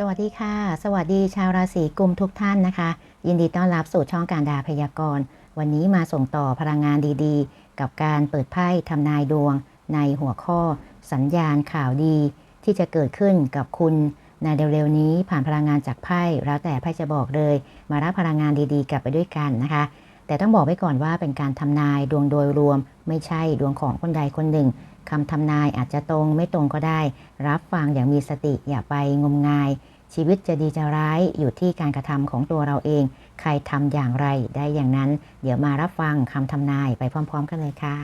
สวัสดีค่ะ สวัสดีชาวราศีกุมทุกท่านนะคะ ยินดีต้อนรับสู่ช่องการดาพยากรณ์ วันนี้มาส่งต่อพลังงานดีๆ กับการเปิดไพ่ทำนายดวง ในหัวข้อ สัญญาณข่าวดี ที่จะเกิดขึ้นกับคุณในเร็วๆนี้ผ่านพลังงานจากไพ่แล้วแต่ไพ่จะบอกเลย มารับพลังงานดีๆ กลับไปด้วยกันนะคะ แต่ต้องบอกไว้ก่อนว่าเป็นการทำนายดวงโดยรวม ไม่ใช่ดวงของคนใดคนหนึ่งคำทำนายอาจจะตรงไม่ตรงก็ได้ รับฟังอย่างมีสติอย่าไปงมงาย ชีวิตจะดีจะร้ายอยู่ที่การกระทำของตัวเราเอง ใครทำอย่างไรได้อย่างนั้น เดี๋ยวมารับฟังคำทำนายไปพร้อม ๆ กันเลยค่ะ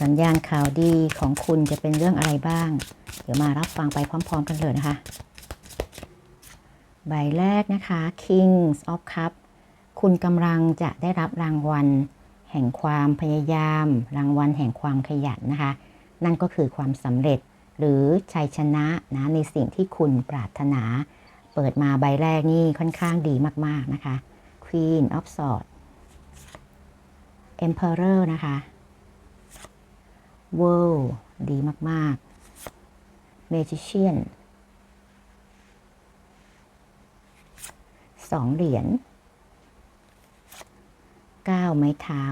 สัญญาณข่าวดีของคุณจะเป็นเรื่องอะไรบ้าง เดี๋ยวมารับฟังไปพร้อม ๆ กันเลยนะคะ ใบแรกนะคะ Kings of Cup คุณกำลังจะได้รับรางวัล แห่งความพยายาม รางวัลแห่งความขยันนะคะ นั่นก็คือความสำเร็จ หรือชัยชนะนะในสิ่งที่คุณปรารถนา เปิดมาใบแรกนี่ค่อนข้างดีมาก ๆ นะคะ Queen of Swords Emperor นะคะ World ดีมาก ๆ Magician สองเหรียญเก้าไม้เท้า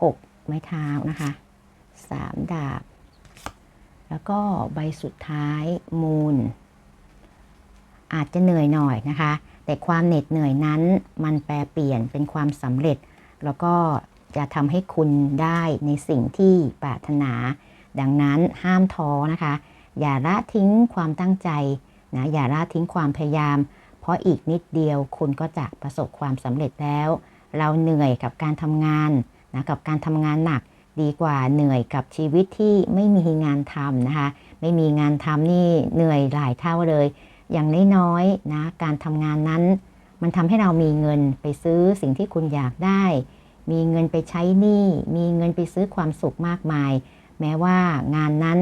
หกไม้เท้านะคะสามดาบ แล้วก็ใบสุดท้ายมูล อาจจะเหนื่อยหน่อยนะคะ แต่ความเหน็ดเหนื่อยนั้นมันแปลเปลี่ยนเป็นความสำเร็จ แล้วก็จะทำให้คุณได้ในสิ่งที่ปรารถนา ดังนั้นห้ามท้อนะคะ อย่าละทิ้งความตั้งใจนะอย่าละทิ้งความพยายาม เพราะอีกนิดเดียวคุณก็จะประสบความสำเร็จแล้ว เราเหนื่อยกับการทำงานนะกับการทำงานหนัก ดีกว่าเหนื่อยกับชีวิตที่ไม่มีงานทำนะคะ ไม่มีงานทำนี่เหนื่อยหลายเท่าเลย อย่างน้อยๆนะการทำงานนั้น มันทำให้เรามีเงินไปซื้อสิ่งที่คุณอยากได้ มีเงินไปใช้หนี้ มีเงินไปซื้อความสุขมากมาย แม้ว่างานนั้น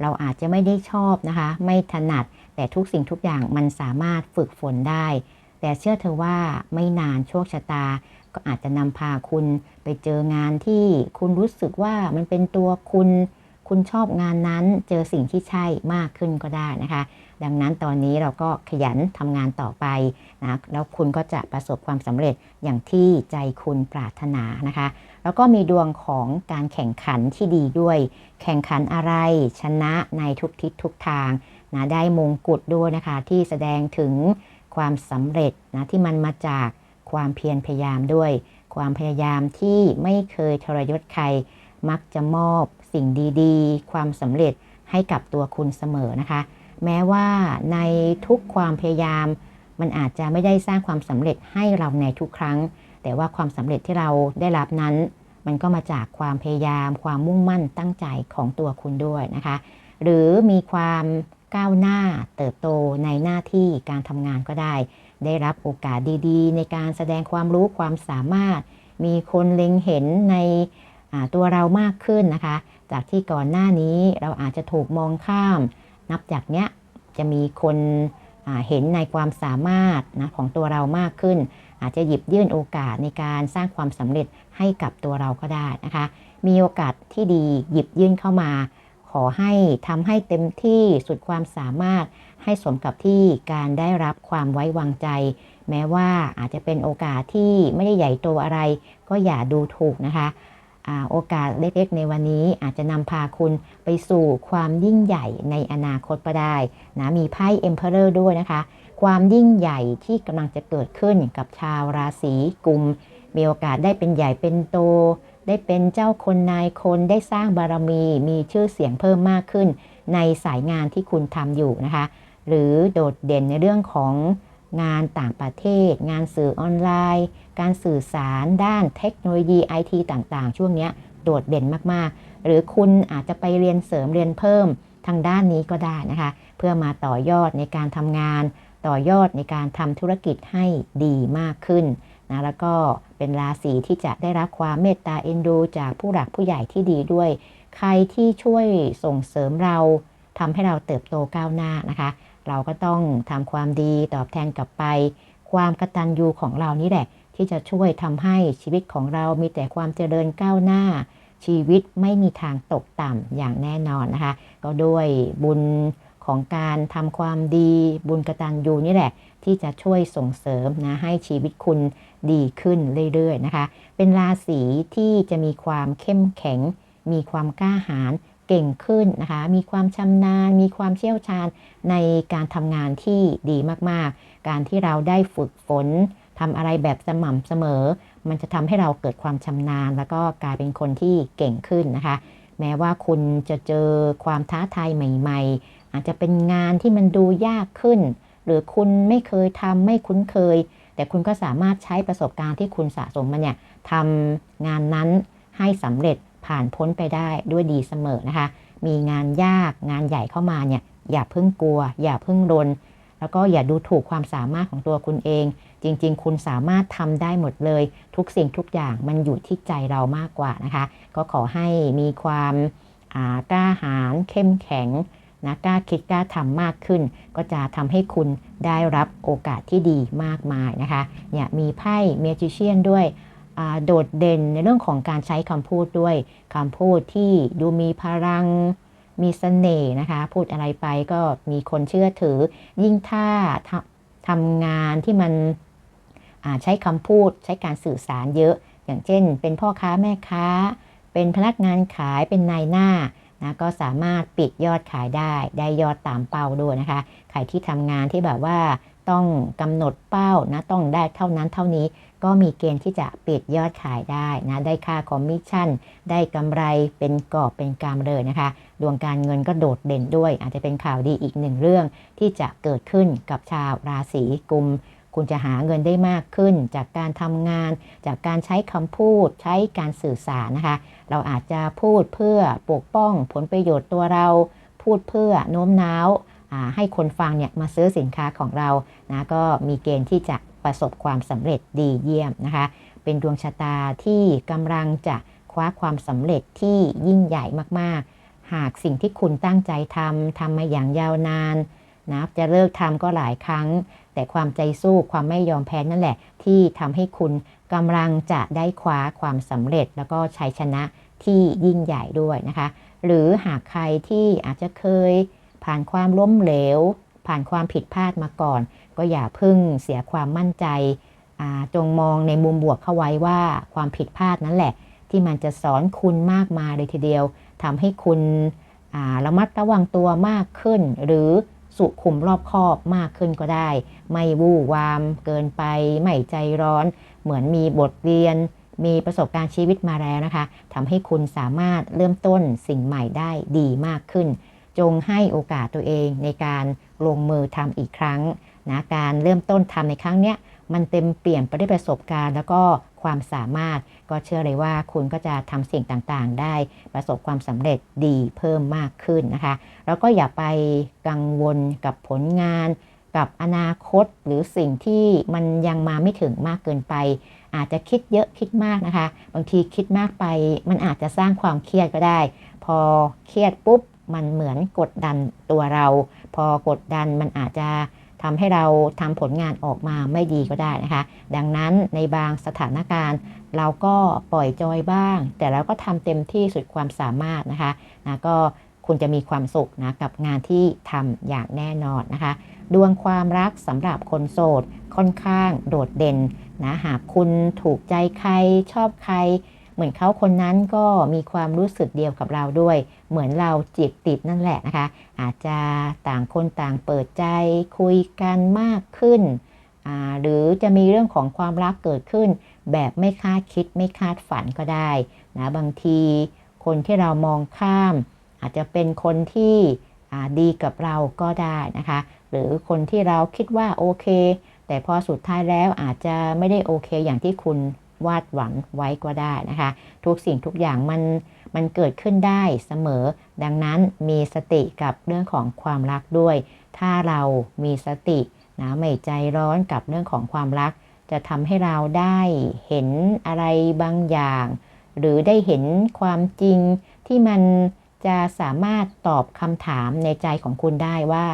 เราอาจจะไม่ได้ชอบนะคะ ไม่ถนัด แต่ทุกสิ่งทุกอย่างมันสามารถฝึกฝนได้ แต่เชื่อเธอว่าไม่นานโชคชะตา ก็อาจจะนำพาคุณไปเจองานที่คุณรู้สึกว่ามันเป็นตัวคุณ คุณชอบงานนั้นเจอสิ่งที่ใช่มากขึ้นก็ได้นะคะ ดังนั้นตอนนี้เราก็ขยันทำงานต่อไปนะแล้วคุณก็จะประสบความสำเร็จอย่างที่ใจคุณปรารถนานะคะ แล้วก็มีดวงของการแข่งขันที่ดีด้วย แข่งขันอะไรชนะในทุกทิศทุกทางนะได้มงกุฎด้วยนะคะที่แสดงถึงความสำเร็จนะที่มันมาจาก ความเพียรพยายามด้วย ความพยายามที่ไม่เคยทรยศใคร มักจะมอบสิ่งดีๆ ความสำเร็จให้กับตัวคุณเสมอนะคะ แม้ว่าในทุกความพยายาม มันอาจจะไม่ได้สร้างความสำเร็จให้เราในทุกครั้ง แต่ว่าความสำเร็จที่เราได้รับนั้น มันก็มาจากความพยายาม ความมุ่งมั่นตั้งใจของตัวคุณด้วยนะคะ หรือมีความก้าวหน้าเติบโตในหน้าที่การทำงานก็ได้ ได้รับโอกาสดีๆ ในการแสดงความรู้ความสามารถ มีคนเล็งเห็นในตัวเรามากขึ้นนะคะ จากที่ก่อนหน้านี้เราอาจจะถูกมองข้าม นับจากเนี้ยจะมีคนเห็นในความสามารถนะของตัวเรามากขึ้น อาจจะหยิบยื่นโอกาสในการสร้างความสำเร็จให้กับตัวเราก็ได้นะคะ มีโอกาสที่ดีหยิบยื่นเข้ามา ขอให้ทำให้เต็มที่สุดความสามารถ ให้สมกับที่การได้รับความไว้วางใจ แม้ว่าอาจจะเป็นโอกาสที่ไม่ได้ใหญ่โตอะไร ก็อย่าดูถูกนะคะโอกาสเล็กๆ ในวันนี้อาจจะนำพาคุณไปสู่ความยิ่งใหญ่ในอนาคตก็ได้นะมีไพ่ Emperor ด้วยนะคะ ความยิ่งใหญ่ที่กำลังจะเกิดขึ้นกับชาวราศีกุม มีโอกาสได้เป็นใหญ่เป็นโต ได้เป็นเจ้าคนนายคนได้สร้างบารมี มีชื่อเสียงเพิ่มมากขึ้น ในสายงานที่คุณทำอยู่นะคะ หรือโดดเด่นในเรื่องของงานต่างประเทศ งานสื่อออนไลน์ การสื่อสารด้านเทคโนโลยีไอทีต่างๆ ช่วงนี้โดดเด่นมากๆ หรือคุณอาจจะไปเรียนเสริมเรียนเพิ่มทางด้านนี้ก็ได้นะคะ เพื่อมาต่อยอดในการทำงาน ต่อยอดในการทำธุรกิจให้ดีมากขึ้นนะแล้วก็เป็นราศีที่จะได้รับความเมตตาเอ็นดู จากผู้หลักผู้ใหญ่ที่ดีด้วย ใครที่ช่วยส่งเสริมเราทำให้เราเติบโตก้าวหน้านะคะ เราก็ต้องทำความดีตอบแทนกลับไป ความกตัญญูของเรานี่แหละ ที่จะช่วยทำให้ชีวิตของเรามีแต่ความเจริญก้าวหน้า ชีวิตไม่มีทางตกต่ำอย่างแน่นอนนะคะ ก็ด้วยบุญของการทำความดีบุญกตัญญูนี่แหละ ที่จะช่วยส่งเสริมนะให้ชีวิตคุณดีขึ้นเรื่อยๆนะคะ เป็นราศีที่จะมีความเข้มแข็ง มีความกล้าหาญ เก่งขึ้นนะคะ มีความชำนาญ มีความเชี่ยวชาญในการทำงานที่ดีมากๆ การที่เราได้ฝึกฝนทำอะไรแบบสม่ำเสมอ มันจะทำให้เราเกิดความชำนาญ แล้วก็กลายเป็นคนที่เก่งขึ้นนะคะ แม้ว่าคุณจะเจอความท้าทายใหม่ ๆ อาจจะเป็นงานที่มันดูยากขึ้น หรือคุณไม่เคยทำไม่คุ้นเคย แต่คุณก็สามารถใช้ประสบการณ์ที่คุณสะสมมาเนี่ยทำงานนั้นให้สำเร็จ ผ่านพ้นไปได้ด้วยดีเสมอนะคะ มีงานยากงานใหญ่เข้ามาเนี่ยอย่าเพิ่งกลัว อย่าเพิ่งรน แล้วก็อย่าดูถูกความสามารถของตัวคุณเอง จริง ๆ คุณสามารถทำได้หมดเลย ทุกสิ่งทุกอย่างมันอยู่ที่ใจเรามากกว่านะคะ ก็ขอให้มีความกล้าหาญเข้มแข็งนะกล้าคิดกล้าทำมากขึ้น ก็จะทำให้คุณได้รับโอกาสที่ดีมากมายนะคะเนี่ยมีไพ่เมจิเชียนด้วย โดดเด่นในเรื่องของการใช้คำพูดด้วยคำพูดที่ดูมีพลังมีสเสน่ห์นะคะ พูดอะไรไปก็มีคนเชื่อถือ ยิ่งถ้าทำงานที่มันใช้คำพูดใช้การสื่อสารเยอะ อย่างเช่น เป็นพ่อค้าแม่ค้า เป็นพนักงานขายเป็นนายหน้านะก็สามารถปิดยอดขายได้ ได้ยอดตามเป้าด้วยนะคะใครที่ทำงานที่แบบว่าต้องกำหนดเป้านะต้องได้เท่านั้นเท่านี้ ก็มีเกณฑ์ที่จะปิดยอดขายได้นะได้ค่าคอมมิชชั่น ได้กำไรเป็นกอบเป็นกำเลยนะคะ ดวงการเงินก็โดดเด่นด้วย อาจจะเป็นข่าวดีอีกหนึ่งเรื่อง ที่จะเกิดขึ้นกับชาวราศีกุมคุณจะหาเงินได้มากขึ้น จากการทำงาน จากการใช้คำพูด ใช้การสื่อสารนะคะ เราอาจจะพูดเพื่อปกป้องผลประโยชน์ตัวเรา พูดเพื่อโน้มน้าวให้คนฟังเนี่ยมาซื้อสินค้าของเรานะก็มีเกณฑ์ที่จะ ประสบความสำเร็จดีเยี่ยมนะคะ เป็นดวงชะตาที่กำลังจะคว้าความสำเร็จที่ยิ่งใหญ่มากๆ หากสิ่งที่คุณตั้งใจทำทำมาอย่างยาวนานนะจะเลิกทำก็หลายครั้ง แต่ความใจสู้ความไม่ยอมแพ้นั่นแหละ ที่ทำให้คุณกำลังจะได้คว้าความสำเร็จ แล้วก็ชัยชนะที่ยิ่งใหญ่ด้วยนะคะ หรือหากใครที่อาจจะเคยผ่านความล้มเหลว ผ่านความผิดพลาดมาก่อน ก็อย่าพึ่งเสียความมั่นใจ จงมองในมุมบวกเข้าไว้ว่าความผิดพลาดนั่นแหละ ที่มันจะสอนคุณมากมายเลยทีเดียวทำให้คุณระมัดระวังตัวมากขึ้น หรือสุขุมรอบคอบมากขึ้นก็ได้ ไม่วู่วามเกินไป ไม่ใจร้อน เหมือนมีบทเรียน มีประสบการณ์ชีวิตมาแล้วนะคะทำให้คุณสามารถเริ่มต้นสิ่งใหม่ได้ดีมากขึ้น จงให้โอกาสตัวเองในการลงมือทำอีกครั้งนะการเริ่มต้นทำในครั้งเนี้ยมันเต็มเปลี่ยนไปด้วยประสบการณ์ แล้วก็ความสามารถก็เชื่อเลยว่าคุณก็จะทำสิ่งต่างๆ ได้ประสบความสำเร็จดีเพิ่มมากขึ้นนะคะ แล้วก็อย่าไปกังวลกับผลงาน กับอนาคตหรือสิ่งที่มันยังมาไม่ถึงมากเกินไป อาจจะคิดเยอะคิดมากนะคะ บางทีคิดมากไป มันอาจจะสร้างความเครียดก็ได้ พอเครียดปุ๊บ มันเหมือนกดดันตัวเรา พอกดดันมันอาจจะทำให้เราทำผลงานออกมาไม่ดีก็ได้นะคะ ดังนั้นในบางสถานการณ์ เราก็ปล่อยจอยบ้าง แต่เราก็ทำเต็มที่สุดความสามารถนะคะนะก็คุณจะมีความสุขนะกับงานที่ทำอย่างแน่นอนนะคะ ดวงความรักสำหรับคนโสดค่อนข้างโดดเด่นนะหากคุณถูกใจใครชอบใคร เหมือนเขาคนนั้นก็มีความรู้สึกเดียวกับเราด้วย เหมือนเราจีบติดนั่นแหละนะคะ อาจจะต่างคนต่างเปิดใจคุยกันมากขึ้น หรือจะมีเรื่องของความรักเกิดขึ้น แบบไม่คาดคิดไม่คาดฝันก็ได้นะบางทีคนที่เรามองข้าม อาจจะเป็นคนที่ดีกับเราก็ได้นะคะ หรือคนที่เราคิดว่าโอเค แต่พอสุดท้ายแล้วอาจจะไม่ได้โอเคอย่างที่คุณ วาดหวังไว้ก็ได้นะคะ ทุกสิ่งทุกอย่างมันมันเกิดขึ้นได้เสมอ ดังนั้นมีสติกับเรื่องของความรักด้วย ถ้าเรามีสตินะไม่ใจร้อนกับเรื่องของความรัก จะทำให้เราได้เห็นอะไรบางอย่าง หรือได้เห็นความจริงที่มันจะสามารถตอบคำถามในใจของคุณได้ว่า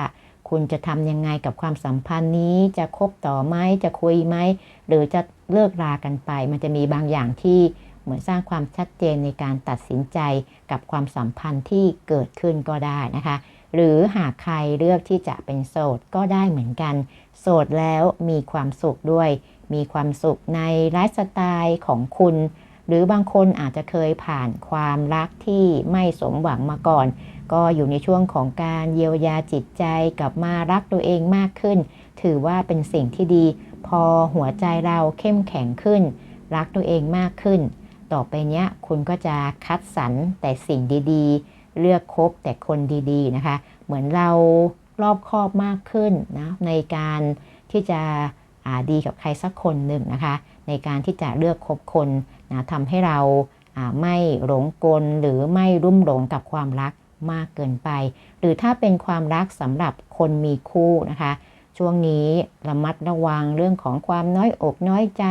คุณจะทำยังไงกับความสัมพันธ์นี้ จะคบต่อไหมจะคุยไหมหรือจะเลิกรากันไป มันจะมีบางอย่างที่เหมือนสร้างความชัดเจนในการตัดสินใจกับความสัมพันธ์ที่เกิดขึ้นก็ได้นะคะ หรือหากใครเลือกที่จะเป็นโสดก็ได้เหมือนกัน โสดแล้วมีความสุขด้วย มีความสุขในไลฟ์สไตล์ของคุณ หรือบางคนอาจจะเคยผ่านความรักที่ไม่สมหวังมาก่อน ก็อยู่ในช่วงของการเยียวยาจิตใจกลับมารักตัวเองมากขึ้น ถือว่าเป็นสิ่งที่ดี พอหัวใจเราเข้มแข็งขึ้น รักตัวเองมากขึ้น ต่อไปเนี้ยคุณก็จะคัดสรรแต่สิ่งดีๆ เลือกคบแต่คนดีๆนะคะ เหมือนเรารอบคอบมากขึ้นนะในการที่จะาดีกับใครสักคนหนึ่งนะคะ ในการที่จะเลือกคบคนนะทำให้เราไม่หลงกลหรือไม่รุ่มหลงกับความรัก มากเกินไป หรือถ้าเป็นความรักสำหรับคนมีคู่นะคะ ช่วงนี้ระมัดระวังเรื่องของความน้อยอกน้อยใจ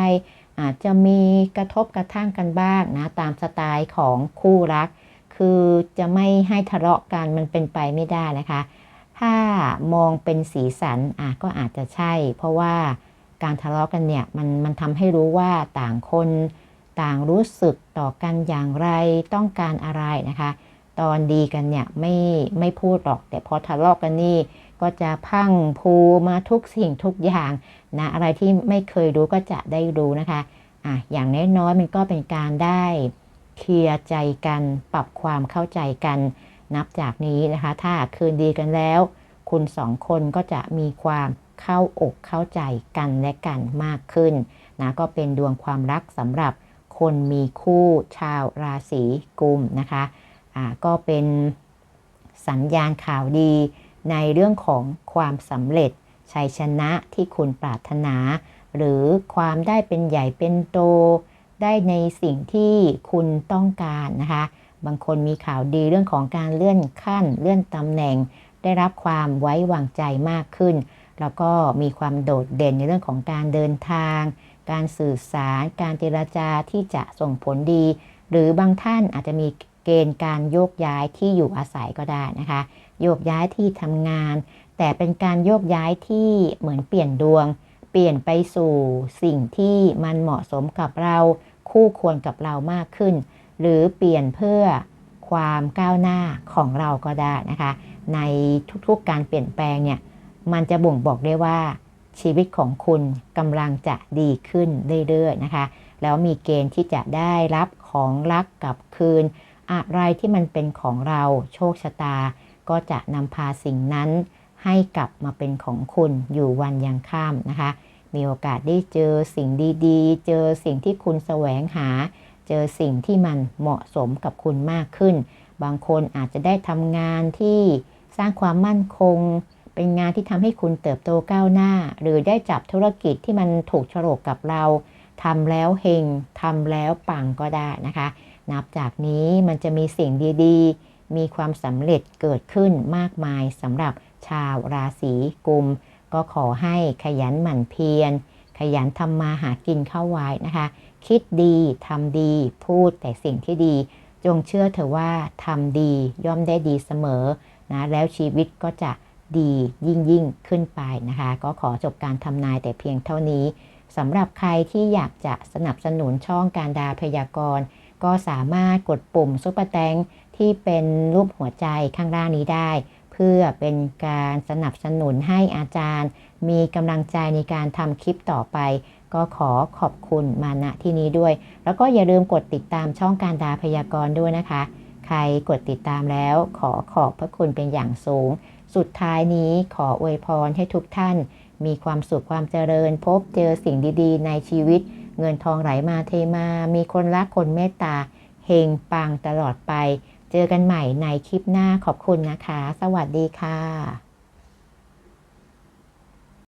อาจจะมีกระทบกระทั่งกันบ้างนะตามสไตล์ของคู่รัก คือจะไม่ให้ทะเลาะกันมันเป็นไปไม่ได้นะคะ ถ้ามองเป็นสีสันอะก็อาจจะใช่ เพราะว่าการทะเลาะกันเนี่ยมันมันทำให้รู้ว่าต่างคนต่างรู้สึกต่อกันอย่างไรต้องการอะไรนะคะ ตอนดีกันเนี่ยไม่ไม่พูดหรอก แต่พอทะเลาะกันนี่ก็จะพังพูมาทุกสิ่งทุกอย่างนะอะไรที่ไม่เคยรู้ก็จะได้รู้นะคะอะอย่างน้อยๆมันก็เป็นการได้เคลียร์ใจกันปรับความเข้าใจกัน นับจากนี้นะคะ ถ้าคืนดีกันแล้ว คุณสองคนก็จะมีความเข้าอกเข้าใจกันและกันมากขึ้นนะก็เป็นดวงความรักสำหรับคนมีคู่ชาวราศีกุมนะคะ ก็เป็นสัญญาณข่าวดีในเรื่องของความสำเร็จ ชัยชนะที่คุณปรารถนา หรือความได้เป็นใหญ่เป็นโต ได้ในสิ่งที่คุณต้องการนะคะ บางคนมีข่าวดีเรื่องของการเลื่อนขั้น เลื่อนตำแหน่ง ได้รับความไว้วางใจมากขึ้น แล้วก็มีความโดดเด่นในเรื่องของการเดินทาง การสื่อสาร การเจรจาที่จะส่งผลดี หรือบางท่านอาจจะมี เกณฑ์การโยกย้ายที่อยู่อาศัยก็ได้นะคะ โยกย้ายที่ทำงาน แต่เป็นการโยกย้ายที่เหมือนเปลี่ยนดวง เปลี่ยนไปสู่สิ่งที่มันเหมาะสมกับเรา คู่ควรกับเรามากขึ้น หรือเปลี่ยนเพื่อความก้าวหน้าของเราก็ได้นะคะ ในทุกๆการเปลี่ยนแปลงเนี่ยมันจะบ่งบอกได้ว่าชีวิตของคุณกำลังจะดีขึ้นเรื่อยๆนะคะ แล้วมีเกณฑ์ที่จะได้รับของรักกลับคืน อะไรที่มันเป็นของเราโชคชะตา ก็จะนำพาสิ่งนั้น ให้กลับมาเป็นของคุณอยู่วันยังข้ามนะคะ มีโอกาสได้เจอสิ่งดีๆ เจอสิ่งที่คุณแสวงหา เจอสิ่งที่มันเหมาะสมกับคุณมากขึ้น บางคนอาจจะได้ทำงานที่สร้างความมั่นคง เป็นงานที่ทำให้คุณเติบโตก้าวหน้า หรือได้จับธุรกิจที่มันถูกโฉลกกับเราทำแล้วเฮงทำแล้วปังก็ได้นะคะ นับจากนี้มันจะมีสิ่งดีๆ มีความสำเร็จเกิดขึ้นมากมายสำหรับชาวราศีกุม ก็ขอให้ขยันหมั่นเพียร ขยันทำมาหากินเข้าไว้นะคะ คิดดีทำดีพูดแต่สิ่งที่ดี จงเชื่อเถอะว่าทำดีย่อมได้ดีเสมอนะแล้วชีวิตก็จะดียิ่งยิ่งขึ้นไปนะคะ ก็ขอจบการทำนายแต่เพียงเท่านี้สำหรับใครที่อยากจะสนับสนุนช่องการดาพยากรณ์ ก็สามารถกดปุ่มซุปเปอร์แตงที่เป็นรูปหัวใจข้างล่างนี้ได้ เพื่อเป็นการสนับสนุนให้อาจารย์ มีกำลังใจในการทำคลิปต่อไป ก็ขอขอบคุณมาณที่นี้ด้วย แล้วก็อย่าลืมกดติดตามช่องการดาพยากรณ์ด้วยนะคะ ใครกดติดตามแล้วขอขอบพระคุณเป็นอย่างสูง สุดท้ายนี้ขออวยพรให้ทุกท่าน มีความสุขความเจริญพบเจอสิ่งดีๆ ในชีวิต เงินทองไหลมาเทมา มีคนรักคนเมตตา เฮงปังตลอดไป เจอกันใหม่ในคลิปหน้าขอบคุณนะคะ สวัสดีค่ะ